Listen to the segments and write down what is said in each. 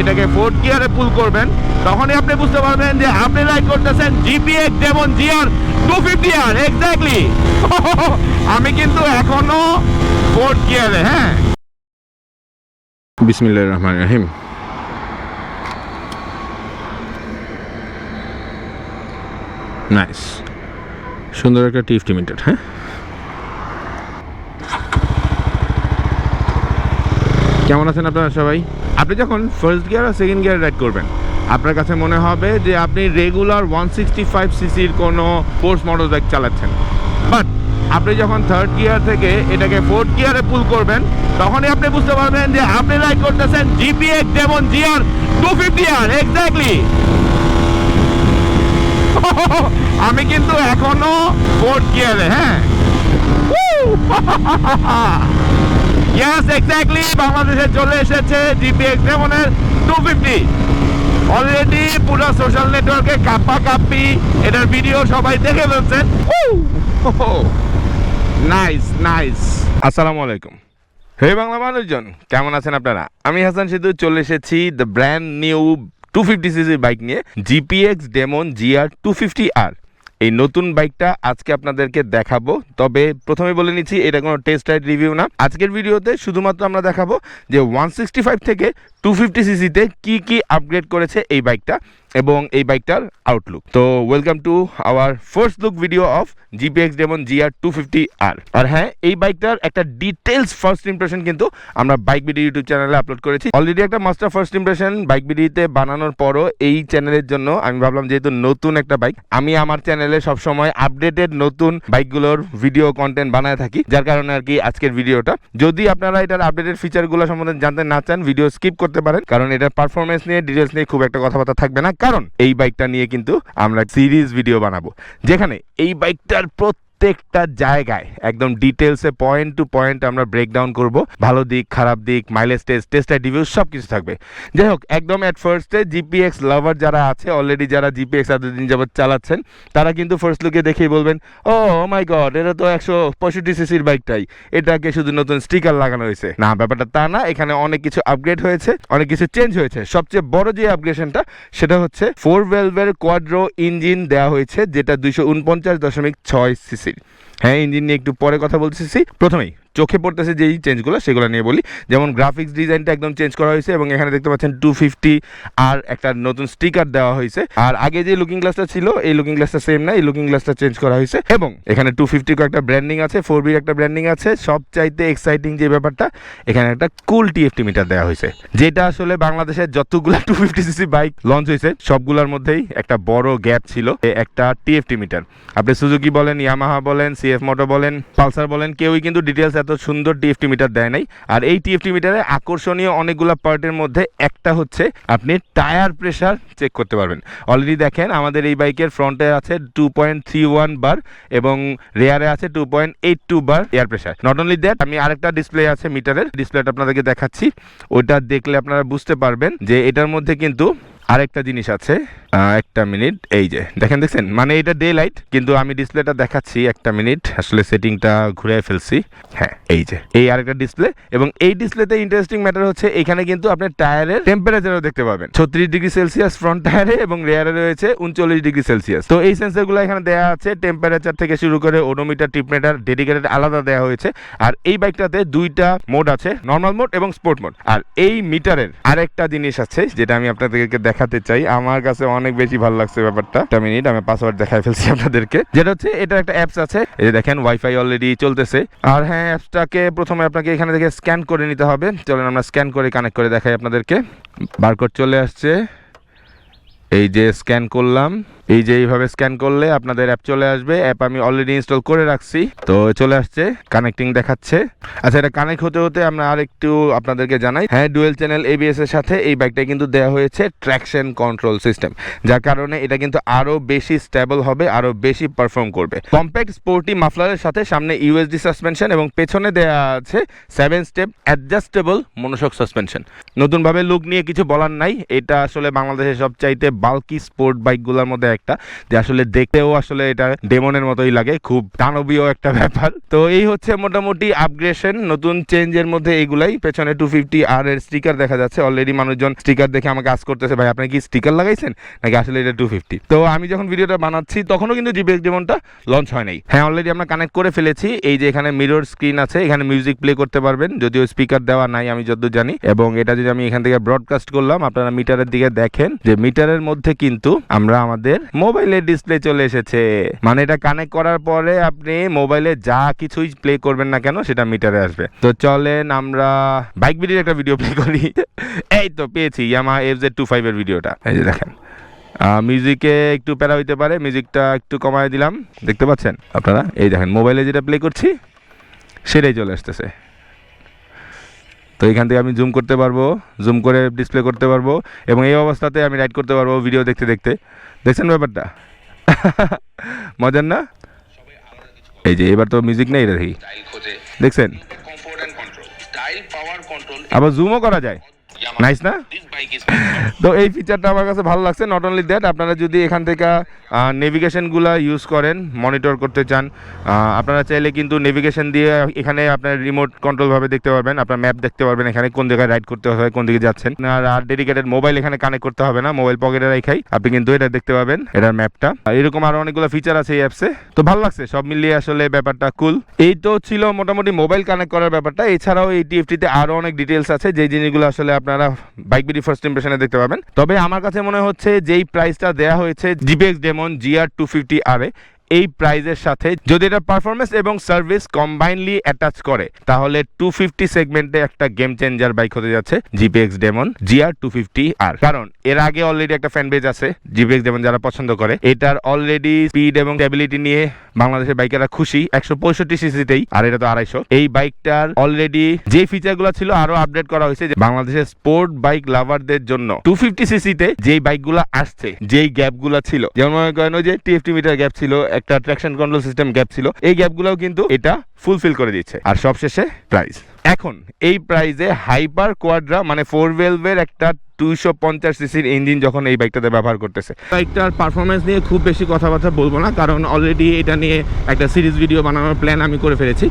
এটাকে ফোর্থ গিয়ারে পুল করবেন। তখনই আপনি বুঝতে পারবেন যে আপনি রাইড করতেছেন জিপিএক্স যেমন GR two fifty R exactly আমি কিন্তু এখনও ফোর্থ গিয়ারে হ্যাঁ। বিসমিল্লাহ রহমান রহিম। নাইস সুন্দর একটা টিফটি মিটার হ্যাঁ। কেমন আছেন আপনারা সবাই? আপনি যখন ফার্স্ট গিয়ার আর সেকেন্ড গিয়ার রাইড করবেন, আপনার কাছে মনে হবে যে আপনি রেগুলার ওয়ান সিক্সটি ফাইভ সিসির কোনো স্পোর্টস মোটর বাইক চালাচ্ছেন। বাট আপনি যখন থার্ড গিয়ার থেকে এটাকে ফোর্থ গিয়ারে পুল করবেন, তখনই আপনি বুঝতে পারবেন যে আপনি রাইড করতেছেন জিপিএক্স যেমন GR two fifty R exactly আমি কিন্তু এখনও ফোর্থ গিয়ারে হ্যাঁ। ইয়েস এক্স্যাক্টলি বাংলাদেশে চলে এসেছে জিপিএক্স ডেমনের টু ফিফটি অলরেডি পুরো সোশ্যাল নেটওয়ার্কে কাপ্পা কাপ্পি এটার ভিডিও সবাই দেখে ফেলছেন নাইস নাইস আসসালামু আলাইকুম। হে বাংলা মানুষজন, কেমন আছেন আপনারা? আমি হাসান সিদ্ধু চলে এসেছি the brand new two fifty সিসির বাইক নিয়ে। GPX Demon GR two fifty R এই নতুন বাইকটা আজকে আপনাদেরকে দেখাবো। তবে প্রথমে বলে নিচ্ছি, এটা কোনো টেস্ট রাইড রিভিউ না। আজকের ভিডিওতে শুধুমাত্র আমরা দেখাবো যে ওয়ান সিক্সটি ফাইভ থেকে টু ফিফটি সিসিতে কী কী আপগ্রেড করেছে এই বাইকটা। এবং এই বাইকটার আউটলুক তো welcome to our first look video of GPX Demon GR two fifty R আর হ্যাঁ এই বাইকটার একটা ডিটেলস ফার্স্ট ইমপ্রেশন কিন্তু আমরা বাইক বিডি ইউটিউব চ্যানেলে আপলোড করেছি। অলরেডি একটা মাস্টার ফার্স্ট ইমপ্রেশন বাইক বিডিতে বানানোর পরও এই চ্যানেলের জন্য আমি ভাবলাম যেহেতু নতুন একটা বাইক আমি আমার চ্যানেলে সবসময় আপডেটেড নতুন বাইকগুলোর ভিডিও কন্টেন্ট বানায় থাকি। যার কারণে আর কি আজকের ভিডিওটা যদি আপনারা এটার আপডেটেড ফিচারগুলো সম্বন্ধে জানতে না চান ভিডিও স্কিপ করতে পারেন। কারণ এটার পারফরমেন্স নিয়ে ডিটেলস নিয়ে খুব একটা কথাবার্তা থাকবে না। কারণ এই বাইকটা নিয়ে কিন্তু আমরা সিরিজ ভিডিও বানাবো। যেখানে এই বাইকটার প্রত্যেকটা জায়গায় একদম ডিটেলসে পয়েন্ট টু পয়েন্ট আমরা ব্রেকডাউন করব। ভালো দিক, খারাপ দিক মাইলেজ টেস্ট টেস্ট রিভিউ সব কিছু থাকবে। যাই হোক, একদম অ্যাট ফার্স্টে জিপিএক্স লাভার যারা আছে অলরেডি যারা জিপিএক্স এতদিন যাবত চালাচ্ছেন, তারা কিন্তু ফার্স্ট লুকে দেখেই বলবেন ও মাই গড এটা তো একশো পঁয়ষট্টি সিসির বাইকটাই এটাকে শুধু নতুন স্টিকার লাগানো হয়েছে। না, ব্যাপারটা তা না, এখানে অনেক কিছু আপগ্রেড হয়েছে, অনেক কিছু চেঞ্জ হয়েছে। সবচেয়ে বড় যে আপগ্রেশনটা সেটা হচ্ছে ফোর ভেলভের কোয়াড্রো ইঞ্জিন দেওয়া হয়েছে, যেটা দুইশো উনপঞ্চাশ দশমিক ছয় সিসির হ্যাঁ ইঞ্জিন নিয়ে একটু পরে কথা বলতেছি। প্রথমেই চোখে পড়তেছে যেই চেঞ্জগুলো সেগুলো নিয়ে বলি। যেমন গ্রাফিক্স ডিজাইনটা একদম চেঞ্জ করা হয়েছে এবং এখানে দেখতে পাচ্ছেন টু ফিফটি আর একটা নতুন স্টিকার দেওয়া হয়েছে। আর আগে যে লুকিং গ্লাসটা ছিল, এই লুকিং গ্লাসটা সেম না, এই লুকিং গ্লাসটা চেঞ্জ করা হয়েছে। এবং এখানে টু ফিফটি একটা ব্র্যান্ডিং আছে ফোর বির একটা ব্র্যান্ডিং আছে। সব চাইতে এক্সাইটিং যে ব্যাপারটা, এখানে একটা কুল টিএফটি মিটার দেওয়া হয়েছে। যেটা আসলে বাংলাদেশের যতগুলো two fifty CC bike launch হয়েছে, সবগুলোর মধ্যেই একটা বড় গ্যাপ ছিল একটা টিএফটি মিটার আপনি সুজুকি বলেন ইয়ামাহা বলেন সিএফ মোটো বলেন, পালসার বলেন, কেউই কিন্তু ডিটেলস এত সুন্দর টিএফটি মিটার দেয় নাই। আর এই টিএফটি মিটারে আকর্ষণীয় অনেকগুলো পার্টের মধ্যে একটা হচ্ছে আপনি টায়ার প্রেশার চেক করতে পারবেন। অলরেডি দেখেন, আমাদের এই বাইকের ফ্রন্টে আছে two point three one bar এবং রেয়ারে আছে two point eight two bar air pressure not only that আমি আরেকটা ডিসপ্লে আছে মিটারের ডিসপ্লেটা আপনাদেরকে দেখাচ্ছি। ওইটা দেখলে আপনারা বুঝতে পারবেন যে এটার মধ্যে কিন্তু আরেকটা জিনিস আছে একটা মিনিট, এই যে, দেখেন, দেখছেন? মানে এটা ডে লাইট কিন্তু আমি ডিসপ্লেটা দেখাচ্ছি একটা মিনিট, আসলে সেটিংটা ঘুরে ফেলছি। হ্যাঁ এই যে, এই আরেকটা ডিসপ্লে এবং এই ডিসপ্লেতে ইন্টারেস্টিং ম্যাটার হচ্ছে, এখানে কিন্তু আপনি টায়ারের টেম্পারেচারও দেখতে পাবেন। ছত্রিশ ডিগ্রি সেলসিয়াস ফ্রন্ট টায়ারে এবং রেয়ারে রয়েছে উনচল্লিশ ডিগ্রি সেলসিয়াস। তো এই সেন্সারগুলো এখানে দেওয়া আছে টেম্পারেচার থেকে শুরু করে ওডোমিটার টিপমিটার ডেডিকেটেড আলাদা দেওয়া হয়েছে। আর এই বাইকটাতে দুইটা মোড আছে নর্মাল মোড এবং স্পোর্ট মোড আর এই মিটারের আরেকটা জিনিস আছে, যেটা আমি আপনাদেরকে দেখাতে চাই। আমার কাছে অনেক বেশি ভালো লাগছে ব্যাপারটা। একটা মিনিট, আমি পাসওয়ার্ড দেখাই ফেলছি আপনাদেরকে। যেটা হচ্ছে, এটা একটা অ্যাপস আছে। এই দেখেন ওয়াইফাই অলরেডি চলতেছে। আর হ্যাঁ অ্যাপসটাকে প্রথমে আপনাকে এখানে থেকে স্ক্যান করে নিতে হবে। চলেন আমরা স্ক্যান করে কানেক্ট করে দেখাই আপনাদেরকে। বারকোড চলে আসছে। এই যে স্ক্যান করলাম। এই যে এইভাবে স্ক্যান করলে আপনাদের অ্যাপ চলে আসবে। অ্যাপ আমি অলরেডি ইনস্টল করে রাখছি। তো চলে আসছে কানেক্টিং দেখাচ্ছে। আচ্ছা এটা কানেক্ট হতে হতে আমরা আর একটু আপনাদেরকে জানাই। হ্যাঁ ডুয়েল চ্যানেল এবিএস এর সাথে এই বাইকটা কিন্তু দেওয়া হয়েছে ট্র্যাকশন কন্ট্রোল সিস্টেম যার কারণে এটা কিন্তু আরও বেশি স্টেবল হবে, আরও বেশি পারফর্ম করবে। কম্প্যাক্ট স্পোর্টি মাফলারের সাথে সামনে ইউএসডি সাসপেনশন এবং পেছনে দেওয়া আছে seven step adjustable monoshock suspension নতুনভাবে লুক নিয়ে কিছু বলার নাই। এটা আসলে বাংলাদেশের সবচাইতে বাল্কি স্পোর্ট বাইকগুলোর মধ্যে একটা, যে আসলে দেখতেও আসলে এটা ডেমনের মতোই লাগে, খুব দানবীয় একটা ব্যাপার। তো এই হচ্ছে মোটামুটি আপগ্রেশন নতুন চেঞ্জের মধ্যে এইগুলাই। পেছনে টু ফিফটি আর এর স্টিকার দেখা যাচ্ছে অলরেডি মানুষজন স্টিকার দেখে আমাকে আজ করতেছে, ভাই, আপনি কি স্টিকার লাগাইছেন? নাকি আসলে এটা টু ফিফটি তো আমি যখন ভিডিওটা বানাচ্ছি, তখনও কিন্তু জিপিএক্স ডেমনটা লঞ্চ হয় নাই। হ্যাঁ অলরেডি আমরা কানেক্ট করে ফেলেছি। এই যে এখানে মিরর স্ক্রিন আছে, এখানে মিউজিক প্লে করতে পারবেন। যদিও স্পিকার দেওয়া নাই, আমি যতদূর জানি। এবং এটা যদি আমি এখান থেকে ব্রডকাস্ট করলাম, আপনারা মিটারের দিকে দেখেন যে মিটারের মধ্যে কিন্তু আমরা আমাদের মোবাইলের ডিসপ্লে চলে এসেছে। মানে এটা কানেক্ট করার পরে আপনি মোবাইলে যা কিছুই প্লে করবেন না কেন সেটা মিটারে আসবে। তো চলেন আমরা বাইক ভিডিওর একটা ভিডিও প্লে করি। এই তো পেয়েছি ইয়ামা এফ জেড টু ফাইভের ভিডিওটা এই যে দেখেন। মিউজিকে একটু প্যারা হইতে পারে মিউজিকটা একটু কমায় দিলাম। দেখতে পাচ্ছেন আপনারা? এই দেখেন, মোবাইলে যেটা প্লে করছি, সেটাই চলে আসতেছে। তো এখান থেকে আমি জুম করতে পারব জুম করে ডিসপ্লে করতে পারব এবং এই অবস্থাতে আমি রাইড করতে পারব ভিডিও দেখতে দেখতে। দেখছেন ব্যাপারটা? মজার না? এই যে এবার তো মিউজিক নেই দেখি দেখছেন? আবার জুমও করা যায়। নাইস না? তো এই ফিচারটা আমার কাছে ভালো লাগছে। নট অনলি দ্যাট আপনারা যদি এখান থেকে নেভিগেশনগুলো ইউজ করেন মনিটর করতে চান আপনারা চাইলে কিন্তু নেভিগেশন দিয়ে এখানে আপনার রিমোট কন্ট্রোলভাবে দেখতে পারবেন, আপনার ম্যাপ দেখতে পারবেন, এখানে কোন জায়গায় রাইড করতে হবে কোন দিকে যাচ্ছেন। আর ডেডিকেটেড মোবাইল এখানে কানেক্ট করতে হবে না মোবাইল পকেটে রাখাই আপনি কিন্তু এটা দেখতে পাবেন, এটার ম্যাপটা এরকম আরও অনেকগুলো ফিচার আছে এই অ্যাপসে তো ভালো লাগছে, সব মিলিয়ে আসলে ব্যাপারটা কুল এই তো ছিল মোটামুটি মোবাইল কানেক্ট করার ব্যাপারটা। এছাড়াও এই টিএফটিতে আরও অনেক ডিটেলস আছে যে জিনিসগুলো আসলে আপনারা বাইক বিডি ফার্স্ট ইমপ্রেশনে দেখতে পাবেন। তবে আমার কাছে মনে হচ্ছে যেই প্রাইসটা দেয়া হয়েছে GPX Demon GR two fifty আর এই প্রাইজের সাথে যদি এটা পারফরমেন্স এবং সার্ভিস কম্বাইনলি অ্যাটাচ করে, তাহলে টু ফিফটি সেগমেন্টে একটা গেম চেঞ্জার বাইক হতে যাচ্ছে GPX Demon GR two fifty আর কারণ এর আগে অলরেডি একটা ফ্যান বেজ আছে জিপিএক্স ডেমন যারা পছন্দ করে। এটার অলরেডি স্পিড এবং স্টেবিলিটি নিয়ে বাংলাদেশের বাইকেরা খুশি একশো পঁয়ষট্টি সিসিতেই আর এটা তো আড়াইশো। এই বাইকটার অলরেডি যে ফিচারগুলো ছিল আরও আপডেট করা হয়েছে বাংলাদেশের স্পোর্ট বাইক লাভারদের জন্য টু ফিফটি সিসিতে যেই বাইকগুলো আসছে, যেই গ্যাপগুলো ছিল, যেমন মনে করেন যে টিএফটি মিটার গ্যাপ ছিল একটা ট্রাকশন কন্ট্রোল সিস্টেম গ্যাপ ছিল। এই গ্যাপগুলোও কিন্তু এটা ফুলফিল করে দিচ্ছে। আর সবশেষে প্রাইস এখন এই প্রাইজে হাইপার কোয়াড্রা মানে ফোর ভেলভের একটা দুইশো পঞ্চাশ সিসির ইঞ্জিন যখন এই বাইকটাতে ব্যবহার করতেছে। বাইকটার পারফরমেন্স নিয়ে খুব বেশি কথাবার্তা বলব না কারণ অলরেডি এটা নিয়ে একটা সিরিজ ভিডিও বানানোর প্ল্যান আমি করে ফেলেছি।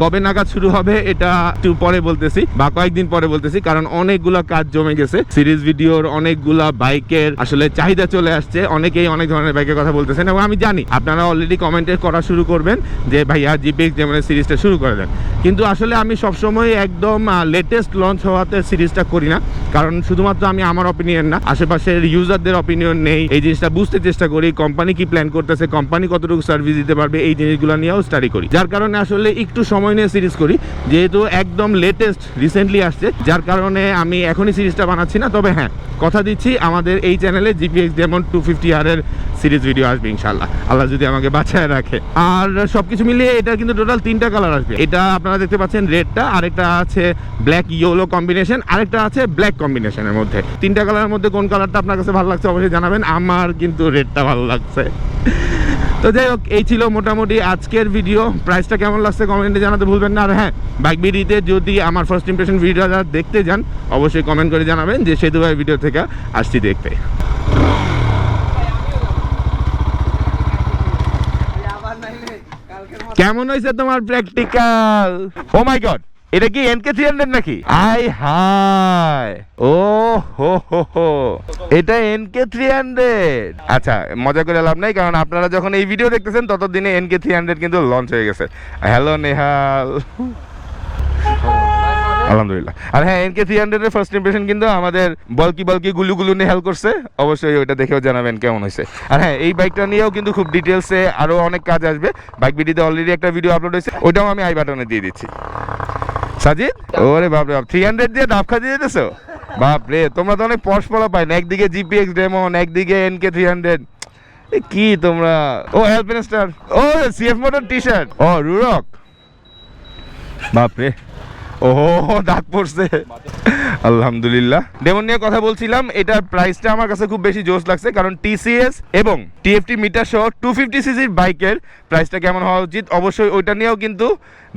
কবে নাগাদ শুরু হবে এটা একটু পরে বলতেছি বা কয়েকদিন পরে বলতেছি কারণ অনেকগুলা কাজ জমে গেছে। সিরিজ ভিডিওর অনেকগুলা বাইকের আসলে চাহিদা চলে আসছে অনেকেই অনেক ধরনের বাইকের কথা বলতেছেন এবং আমি জানি আপনারা অলরেডি কমেন্টে করা শুরু করবেন যে ভাইয়া জিপিএক্স যেমন সিরিজটা শুরু করে দেন। কিন্তু আসলে আমি সবসময় একদম লেটেস্ট লঞ্চ হওয়াতে সিরিজটা করি না। কারণ শুধুমাত্র আমি আমার অপিনিয়ন না, আশেপাশের ইউজারদের অপিনিয়ন নেই। এই জিনিসটা বুঝতে চেষ্টা করি কোম্পানি কি প্ল্যান করতেছে কোম্পানি কতটুকু সার্ভিস দিতে পারবে, এই জিনিসগুলো নিয়েও স্টাডি করি। যার কারণে আসলে একটু সময় নিয়ে সিরিজ করি, যেহেতু একদম লেটেস্ট রিসেন্টলি আসছে, যার কারণে আমি এখনই সিরিজটা বানাচ্ছি না। তবে হ্যাঁ কথা দিচ্ছি, আমাদের এই চ্যানেলে জিপিএক্স যেমন টু ফিফটি আর এর সিরিজ ভিডিও আসবে ইনশাল্লাহ আল্লাহ যদি আমাকে বাঁচায় রাখে। আর সবকিছু মিলিয়ে এটা কিন্তু টোটাল তিনটা কালার আসবে। এটা আপনারা দেখতে পাচ্ছেন রেডটা, আরেকটা আছে ব্ল্যাক ইয়েলো কম্বিনেশন আরেকটা আছে ব্ল্যাক কম্বিনেশনের মধ্যে। তিনটা কালারের মধ্যে কোন কালারটা আপনার কাছে ভালো লাগছে অবশ্যই জানাবেন, আমার কিন্তু রেডটা ভালো লাগছে। তো যাই হোক, এই ছিল মোটামুটি আজকের ভিডিও প্রাইসটা কেমন লাগছে কমেন্টে জানাতে ভুলবেন না। আর হ্যাঁ বাইক বিডিতে যদি আমার ফার্স্ট ইমপ্রেশন ভিডিওটা দেখতে যান, অবশ্যই কমেন্ট করে জানাবেন যে সেতু ভিডিও থেকে আসছি দেখতে। কেমন হয়েছে তোমার প্র্যাকটিক্যাল ও মাই গড এটা কি এনকে থ্রি হান্ড্রেড নাকি? আই হাই ও হো হো হো, এটা এনকে থ্রি হান্ড্রেড আচ্ছা মজা করে লাভ নাই, কারণ আপনারা যখন এই ভিডিও দেখতেছেন, ততদিনে এনকে থ্রি হান্ড্রেড কিন্তু লঞ্চ হয়ে গেছে। হ্যালো নেহাল আলহামদুলিল্লাহ। আর হ্যাঁ এনকে থ্রি হান্ড্রেডের ফার্স্ট ইমপ্রেশন কিন্তু আমাদের বলকি বলকি গুলু গুলু নিয়ে হেল্প করছে। অবশ্যই ওইটা দেখেও জানাবেন কেমন হয়েছে। আর হ্যাঁ এই বাইকটা নিয়েও কিন্তু খুব ডিটেলসে আরও অনেক কাজ আসবে। বাইক ভিডিওতে অলরেডি একটা ভিডিও আপলোড হয়েছে। ওইটাও আমি আই বাটনে দিয়ে দিচ্ছি। সাজিদ? ওরে বাপরে বাপ থ্রি হান্ড্রেড দিয়ে ডাব খা দিয়ে দিতেছো? বাপরে, তোমরা তো অনেক পশ পলা পাই না। একদিকে জিপিএক্স ডেমন একদিকে এনকে থ্রি হান্ড্রেড কি তোমরা? ও হেল্পেন স্টার ও সিএফ মোটর টি শার্ট ও রুরক বাপরে। ওহো, ডাক পড়ছে। আলহামদুলিল্লাহ। ডেমন নিয়ে কথা বলছিলাম, এটার প্রাইসটা আমার কাছে খুব বেশি জোশ লাগছে, কারণ টিসিএস এবং টিএফটি মিটার সহ টু ফিফটি সিসির বাইকের প্রাইসটা কেমন হওয়া উচিত? অবশ্যই ওইটা নিয়েও কিন্তু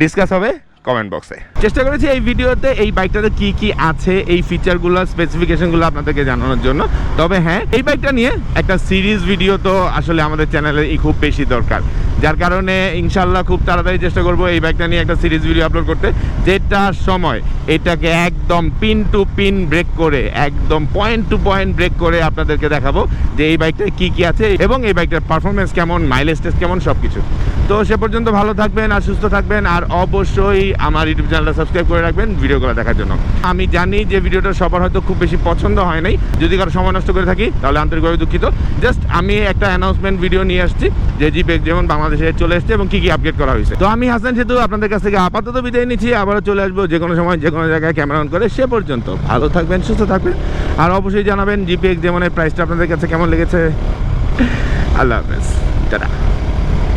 ডিসকাস হবে। কমেন্ট বক্সে চেষ্টা করেছি এই ভিডিওতে এই বাইকটাতে কি কি আছে, এই ফিচারগুলো স্পেসিফিকেশনগুলো আপনাদেরকে জানানোর জন্য। তবে হ্যাঁ এই বাইকটা নিয়ে একটা সিরিজ ভিডিও তো আসলে আমাদের চ্যানেলে খুব বেশি দরকার। যার কারণে ইনশাল্লাহ খুব তাড়াতাড়ি চেষ্টা করব এই বাইকটা নিয়ে একটা সিরিজ ভিডিও আপলোড করতে। যেটার সময়, এটাকে একদম পিন টু পিন ব্রেক করে, একদম পয়েন্ট টু পয়েন্ট ব্রেক করে আপনাদেরকে দেখাবো যে এই বাইকটায় কি কি আছে এবং এই বাইকটার পারফরমেন্স কেমন মাইলেজ টেস্ট কেমন সব কিছু তো সে পর্যন্ত ভালো থাকবেন আর সুস্থ থাকবেন, আর অবশ্যই আমার ইউটিউব চ্যানেলটা সাবস্ক্রাইব করে রাখবেন ভিডিওগুলো দেখার জন্য। আমি জানি যে ভিডিওটা সবার হয়তো খুব বেশি পছন্দ হয় নাই। যদি কারও সময় নষ্ট করে থাকি, তাহলে আন্তরিকভাবে দুঃখিত। জাস্ট আমি একটা অ্যানাউন্সমেন্ট ভিডিও নিয়ে আসছি, যে জিপেক যেমন বাংলাদেশে চলে এসেছে এবং কি কি আপডেট করা হয়েছে। তো আমি হাসান সেতু, আপনাদের কাছ থেকে আপাতত বিদায় নিচ্ছি। আবারও চলে আসব যে কোনো সময়, যে কোনো জায়গায় ক্যামেরা অন করে। সে পর্যন্ত ভালো থাকবেন, সুস্থ থাকবেন। আর অবশ্যই জানাবেন জিপেক যেমনের প্রাইসটা আপনাদের কাছে কেমন লেগেছে। আল্লাহ হাফেজ। টাটা।